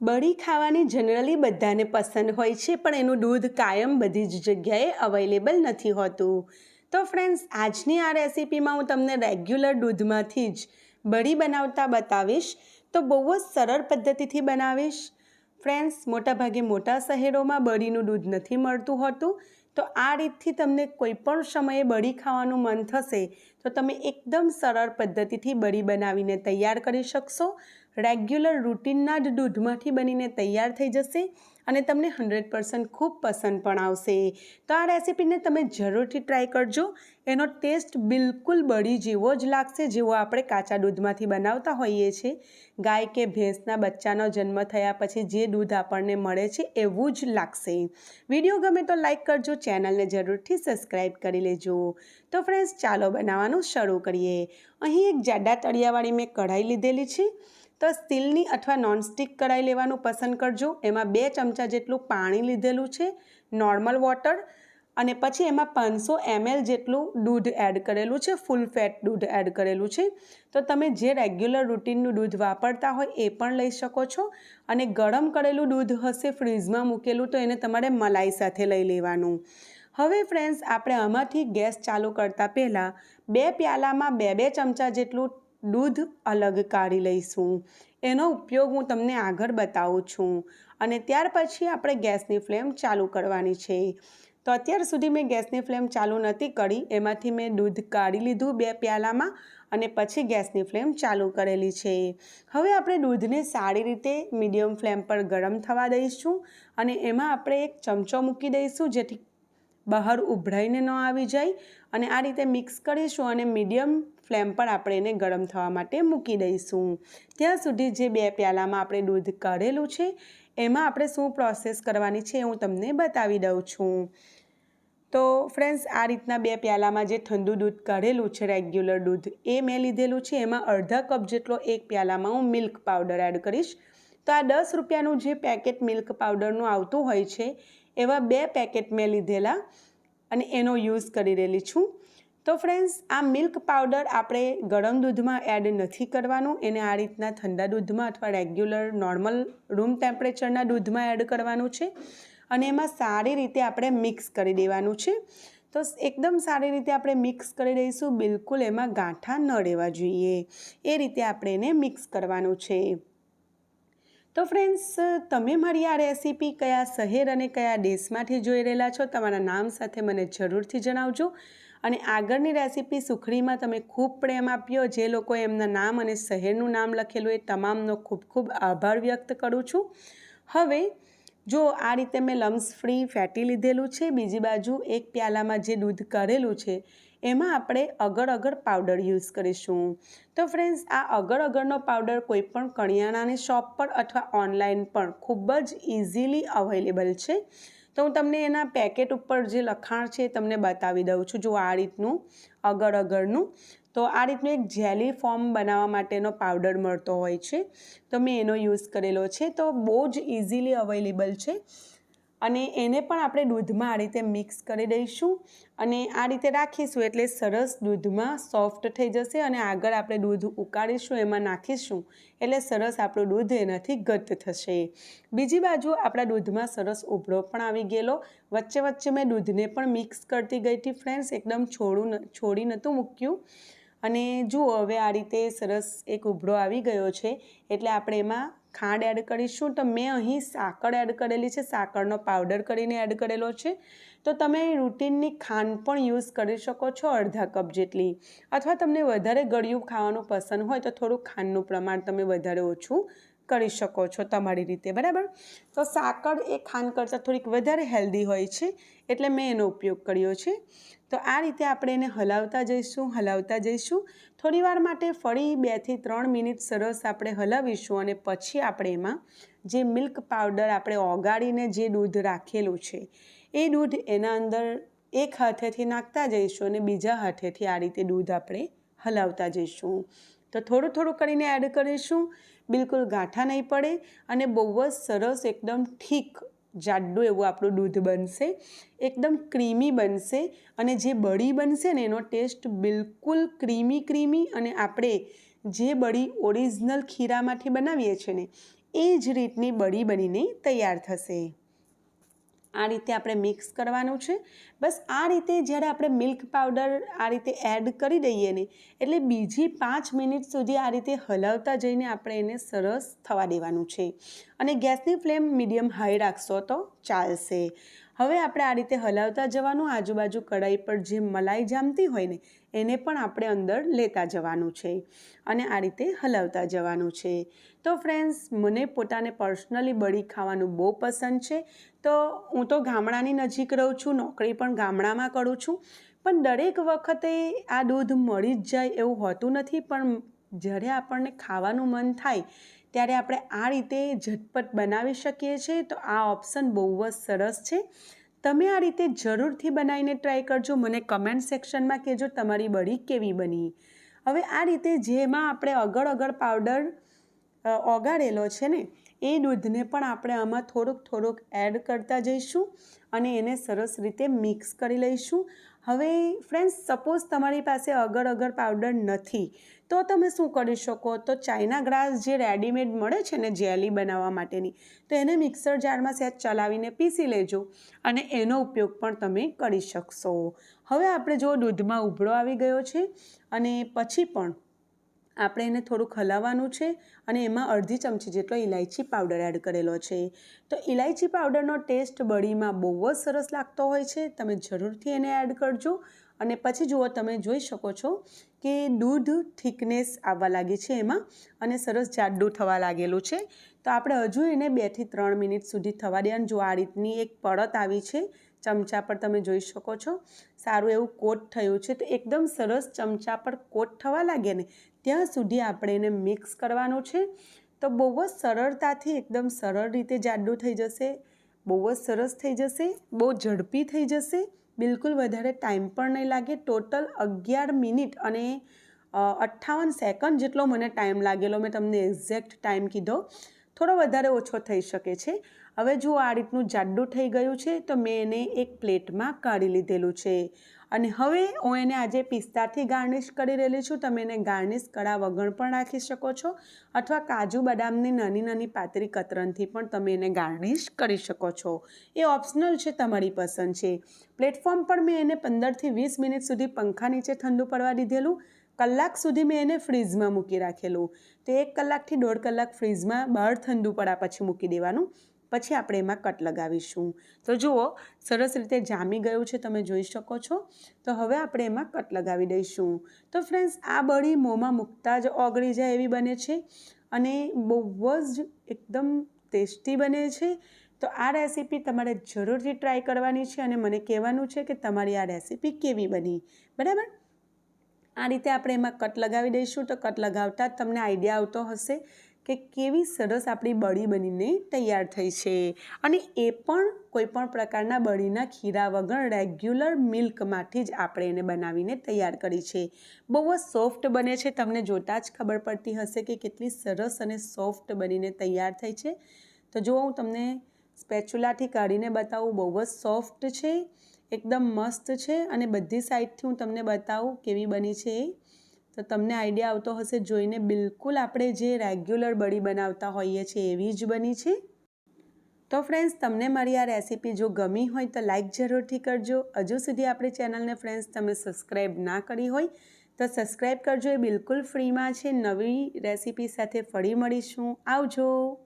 બળી ખાવાની જનરલી બધાને પસંદ હોય છે, પણ એનું દૂધ કાયમ બધી જ જગ્યાએ અવેલેબલ નથી હોતું. તો ફ્રેન્ડ્સ, આજની આ રેસિપીમાં હું તમને રેગ્યુલર દૂધમાંથી જ બળી બનાવતા બતાવીશ. તો બહુ જ સરળ પદ્ધતિથી બનાવીશ. ફ્રેન્ડ્સ, મોટાભાગે મોટા શહેરોમાં બળીનું દૂધ નથી મળતું હોતું. તો આ રીતથી તમને કોઈ પણ સમયે બળી ખાવાનું મન થશે, તો તમે એકદમ સરળ પદ્ધતિથી બળી બનાવીને તૈયાર કરી શકશો. રેગ્યુલર રૂટીનના જ દૂધમાંથી બનીને તૈયાર થઈ જશે અને તમને હંડ્રેડ પર્સન્ટ ખૂબ પસંદ પણ આવશે. તો આ રેસીપીને તમે જરૂરથી ટ્રાય કરજો. એનો ટેસ્ટ બિલકુલ બળી જેવો જ લાગશે જેવો આપણે કાચા દૂધમાંથી બનાવતા હોઈએ છીએ. ગાય કે ભેંસના બચ્ચાનો જન્મ થયા પછી જે દૂધ આપણને મળે છે એવું જ લાગશે. વીડિયો ગમે તો લાઇક કરજો, ચેનલને જરૂરથી સબસ્ક્રાઈબ કરી લેજો. તો ફ્રેન્ડ્સ, ચાલો બનાવવાનું શરૂ કરીએ. અહીં એક જાડા તળિયાવાળી મેં કઢાઈ લીધેલી છે. તો સ્ટીલની અથવા નોનસ્ટિક કઢાઈ લેવાનું પસંદ કરજો. એમાં બે ચમચા જેટલું પાણી લીધેલું છે, નોર્મલ વોટર, અને પછી એમાં પાંચસો એમએલ જેટલું દૂધ એડ કરેલું છે, ફૂલ ફેટ દૂધ એડ કરેલું છે. તો તમે જે રેગ્યુલર રૂટીનનું દૂધ વાપરતા હોય એ પણ લઈ શકો છો. અને ગરમ કરેલું દૂધ હશે ફ્રીઝમાં મૂકેલું, તો એને તમારે મલાઈ સાથે લઈ લેવાનું. હવે ફ્રેન્ડ્સ, આપણે આમાંથી ગેસ ચાલુ કરતાં પહેલાં બે પ્યાલામાં બે બે ચમચા જેટલું દૂધ અલગ કાઢી લઈશું. એનો ઉપયોગ હું તમને આગળ બતાવું છું. અને ત્યાર પછી આપણે ગેસની ફ્લેમ ચાલુ કરવાની છે. તો અત્યાર સુધી મેં ગેસની ફ્લેમ ચાલુ નથી કરી. એમાંથી મેં દૂધ કાઢી લીધું બે પ્યાલામાં અને પછી ગેસની ફ્લેમ ચાલુ કરેલી છે. હવે આપણે દૂધને સારી રીતે મીડિયમ ફ્લેમ પર ગરમ થવા દઈશું અને એમાં આપણે એક ચમચો મૂકી દઈશું જેથી બહાર ઉભરાઈને ન આવી જાય. અને આ રીતે મિક્સ કરીશું અને મીડિયમ ફ્લેમ પર આપણે એને ગરમ થવા માટે મૂકી દઈશું. ત્યાં સુધી જે બે પ્યાલામાં આપણે દૂધ કાઢેલું છે, એમાં આપણે શું પ્રોસેસ કરવાની છે હું તમને બતાવી દઉં છું. તો ફ્રેન્ડ્સ આ રીતના બે પ્યાલામાં જે ઠંડુ દૂધ કાઢેલું છે રેગ્યુલર દૂધ, એ મેં લીધેલું છે. એમાં અડધા કપ જેટલો એક પ્યાલામાં હું મિલ્ક પાવડર એડ કરીશ. તો આ દસ રૂપિયાનું જે પેકેટ મિલ્ક પાવડરનું આવતું હોય છે, એવા બે પેકેટ મેં લીધેલા અને એનો યુઝ કરી રહેલી છું. તો ફ્રેન્ડ્સ આ મિલ્ક પાવડર આપણે ગરમ દૂધમાં એડ નથી કરવાનું. એને આ રીતના ઠંડા દૂધમાં અથવા રેગ્યુલર નોર્મલ રૂમ ટેમ્પરેચરના દૂધમાં એડ કરવાનું છે. અને એમાં સારી રીતે આપણે મિક્સ કરી દેવાનું છે. તો એકદમ સારી રીતે આપણે મિક્સ કરી દઈશું. બિલકુલ એમાં ગાંઠા ન રહેવા જોઈએ. એ રીતે આપણે એને મિક્સ કરવાનું છે. તો ફ્રેન્ડ્સ તમે મારી આ રેસીપી કયા શહેર અને કયા દેશમાંથી જોઈ રહેલા છો? તમારા નામ સાથે મને જરૂરથી જણાવજો. અને આગળની રેસીપી સુખડીમાં તમે ખૂબ પ્રેમ આપ્યો. જે લોકોએ એમના નામ અને શહેરનું નામ લખેલું એ તમામનો ખૂબ ખૂબ આભાર વ્યક્ત કરું છું. હવે, જો આ રીતે મેં લમ્સ ફ્રી ફેટી લીધેલું છે, બીજી બાજુ એક પ્યાલામાં જે દૂધ કરેલું છે, એમાં આપણે અગર અગર પાવડર યુઝ કરીશું. તો ફ્રેન્ડ્સ, આ અગર અગરનો પાવડર કોઈપણ કરિયાણાની શોપ પર અથવા ઓનલાઈન પણ ખૂબ જ ઇઝીલી અવેલેબલ છે. તો હું તમને એના પેકેટ ઉપર જે લખાણ છે તમને બતાવી દઉં છું. જો આ રીતનું, અગર અગરનું, તો આ રીતનું એક જેલી ફોર્મ બનાવવા માટેનો પાવડર મળતો હોય છે. તો મેં એનો યુઝ કરેલો છે. તો બહુ જ ઇઝીલી અવેલેબલ છે. અને એને પણ આપણે દૂધમાં આ રીતે મિક્સ કરી દઈશું અને આ રીતે રાખીશું એટલે સરસ દૂધમાં સોફ્ટ થઈ જશે અને આગળ આપણે દૂધ ઉકાળીશું, એમાં નાખીશું એટલે સરસ આપણું દૂધ એનાથી ઘટ્ટ થશે. બીજી બાજુ આપણા દૂધમાં સરસ ઉભળો પણ આવી ગયેલો. વચ્ચે વચ્ચે મેં દૂધને પણ મિક્સ કરતી ગઈ હતી, ફ્રેન્ડ્સ. એકદમ છોડું છોડી નહોતું મૂક્યું. અને જુઓ, હવે આ રીતે સરસ એક ઉભળો આવી ગયો છે. એટલે આપણે એમાં ખાંડ એડ કરીશું. તો મેં અહીં સાકર એડ કરેલી છે. સાકરનો પાવડર કરીને એડ કરેલો છે. તો તમે રૂટીનની ખાંડ પણ યુઝ કરી શકો છો અડધા કપ જેટલી. અથવા તમને વધારે ગળ્યું ખાવાનું પસંદ હોય તો થોડું ખાંડનું પ્રમાણ તમે વધારે ઓછું કરી શકો છો તમારી રીતે, બરાબર? તો સાકર એ ખાંડ કરતાં થોડીક વધારે હેલ્ધી હોય છે, એટલે મેં એનો ઉપયોગ કર્યો છે. તો આ રીતે આપણે એને હલાવતા જઈશું હલાવતા જઈશું. થોડીવાર માટે ફરી બેથી ત્રણ મિનિટ સરસ આપણે હલાવીશું અને પછી આપણે એમાં જે મિલ્ક પાવડર આપણે ઓગાળીને જે દૂધ રાખેલું છે, એ દૂધ એના અંદર એક હાથેથી નાખતા જઈશું અને બીજા હાથેથી આ રીતે દૂધ આપણે હલાવતા જઈશું. તો થોડું થોડું કરીને એડ કરીશું. બિલકુલ ગાંઠા નહીં પડે અને બહુ જ સરસ એકદમ ઠીક જાડું એવું આપણું દૂધ બનશે. એકદમ ક્રીમી બનશે અને જે બળી બનશે ને એનો ટેસ્ટ બિલકુલ ક્રીમી ક્રીમી અને આપણે જે બળી ઓરિજિનલ ખીરામાંથી બનાવીએ છીએ ને, એ જ રીતની બળી બનીને તૈયાર થશે. આ રીતે આપણે મિક્સ કરવાનું છે. બસ આ રીતે જ્યારે આપણે મિલ્ક પાવડર આ રીતે એડ કરી દઈએ ને, એટલે બીજી પાંચ મિનિટ સુધી આ રીતે હલાવતા જઈને આપણે એને સરસ થવા દેવાનું છે. અને ગેસની ફ્લેમ મીડિયમ હાઈ રાખશો તો ચાલશે. હવે આપણે આ રીતે હલાવતા જવાનું, આજુબાજુ કઢાઈ પર જે મલાઈ જામતી હોય ને, એને પણ આપણે અંદર લેતા જવાનું છે અને આ રીતે હલાવતા જવાનું છે. તો ફ્રેન્ડ્સ, મને પોતાને પર્સનલી બળી ખાવાનું બહુ પસંદ છે. તો હું તો ગામડાની નજીક રહું છું, નોકરી પણ ગામડામાં કરું છું. પણ દરેક વખતે આ દૂધ મળી જ જાય એવું હોતું નથી, પણ જ્યારે આપણને ખાવાનું મન થાય, ત્યારે આપણે આ રીતે ઝટપટ બનાવી શકીએ છીએ. તો આ ઓપ્શન બહુ જ સરસ છે. તમે આ રીતે જરૂરથી બનાવીને ટ્રાય કરજો. મને કમેન્ટ સેક્શનમાં કહેજો તમારી બળી કેવી બની. હવે આ રીતે જેમાં આપણે અગળ અગળ પાવડર ઓગાળેલો છે ને એ દૂધને પણ આપણે આમાં થોડુંક થોડુંક એડ કરતા જઈશું અને એને સરસ રીતે મિક્સ કરી લઈશું. હવે ફ્રેન્ડ્સ સપોઝ તમારી પાસે અગર અગર પાવડર નથી, તો તમે શું કરી શકો? તો ચાઇના ગ્રાસ જે રેડીમેડ મળે છે ને જેલી બનાવવા માટેની, તો એને મિક્સર જારમાં સહેજ ચલાવીને પીસી લેજો અને એનો ઉપયોગ પણ તમે કરી શકશો. હવે આપણે જો દૂધમાં ઉભળો આવી ગયો છે અને પછી પણ આપણે એને થોડુંક હલાવવાનું છે અને એમાં અડધી ચમચી જેટલો ઇલાયચી પાવડર એડ કરેલો છે. તો ઇલાયચી પાવડરનો ટેસ્ટ બળીમાં બહુ જ સરસ લાગતો હોય છે. તમે જરૂરથી એને એડ કરજો. અને પછી જુઓ, તમે જોઈ શકો છો કે દૂધ થિકનેસ આવવા લાગી છે એમાં અને સરસ જાડું થવા લાગેલું છે. તો આપણે હજુ એને બેથી ત્રણ મિનિટ સુધી થવા દેવાનું જો આ રીતની એક પડત આવી છે, ચમચા પર તમે જોઈ શકો છો. સારું એવું કોટ થયું છે. તો એકદમ સરસ ચમચા પર કોટ થવા લાગે ને ત્યાં સુધી આપણે એને મિક્સ કરવાનું છે. તો બહુ જ સરળતાથી, એકદમ સરળ રીતે જાડું થઈ જશે. બહુ જ સરસ થઈ જશે. બહુ ઝડપી થઈ જશે. બિલકુલ વધારે ટાઈમ પણ નહીં લાગે. ટોટલ અગિયાર મિનિટ અને અઠ્ઠાવન સેકન્ડ જેટલો મને ટાઈમ લાગેલો. મેં તમને એક્ઝેક્ટ ટાઈમ કીધો. થોડો વધારે ઓછો થઈ શકે છે. હવે જો આ રીતનું જાડું થઈ ગયું છે, તો મેં એને એક પ્લેટમાં કાઢી લીધેલું છે. અને હવે હું એને આજે પિસ્તાથી ગાર્નિશ કરી રહેલી છું. તમે એને ગાર્નિશ કળા વગર પણ રાખી શકો છો, અથવા કાજુ બદામની નાની નાની પાતળી કતરનથી પણ તમે એને ગાર્નિશ કરી શકો છો. એ ઓપ્શનલ છે, તમારી પસંદ છે. પ્લેટફોર્મ પર મેં એને પંદરથી વીસ મિનિટ સુધી પંખા નીચે ઠંડુ પડવા દીધેલું. કલાક સુધી મેં એને ફ્રીઝમાં મૂકી રાખેલું. તો એક કલાકથી દોઢ કલાક ફ્રીઝમાં બહાર ઠંડુ પડ્યા પછી મૂકી દેવાનું. પછી આપણે એમાં કટ લગાવીશું. તો જુઓ, સરસ રીતે જામી ગયું છે, તમે જોઈ શકો છો. તો હવે આપણે એમાં કટ લગાવી દઈશું. તો ફ્રેન્ડ્સ, આ બળી મોંમાં મૂકતા જ ઓગળી જાય એવી બને છે અને બહુ જ એકદમ ટેસ્ટી બને છે. તો આ રેસીપી તમારે જરૂરથી ટ્રાય કરવાની છે અને મને કહેવાનું છે કે તમારી આ રેસીપી કેવી બની? બરાબર? આ રીતે આપણે એમાં કટ લગાવી દઈશું તો કટ લગાવતા જ તમને આઈડિયા આવતો હશે કે કેવી સરસ આપણી બળી બનીને તૈયાર થઈ છે. અને એ પણ કોઈ પણ પ્રકારના બળીના ખીરા વગર રેગ્યુલર મિલ્કમાંથી જ આપણે એને બનાવીને તૈયાર કરી છે. બહુ જ સોફ્ટ બને છે. તમને જોતાં જ ખબર પડતી હશે કે કેટલી સરસ અને સોફ્ટ બનીને તૈયાર થઈ છે. તો જો હું તમને સ્પેચ્યુલાથી કાઢીને બતાવું. બહુ જ સોફ્ટ છે. એકદમ મસ્ત છે અને બધી સાઈડથી હું તમને બતાવું કેવી બની છે એ. તો તમને આઈડિયા આવતો હશે જોઈને બિલકુલ આપણે જે રેગ્યુલર બળી બનાવતા હોઈએ છીએ એવી જ બની છે. તો ફ્રેન્ડ્સ, તમને મારી આ રેસીપી જો ગમી હોય તો લાઇક જરૂરથી કરજો. હજુ સુધી આપણી ચેનલને ફ્રેન્ડ્સ, તમે સબસ્ક્રાઈબ ના કરી હોય તો સબસ્ક્રાઈબ કરજો. એ બિલકુલ ફ્રીમાં છે. નવી રેસીપી સાથે ફરી મળીશું. આવજો.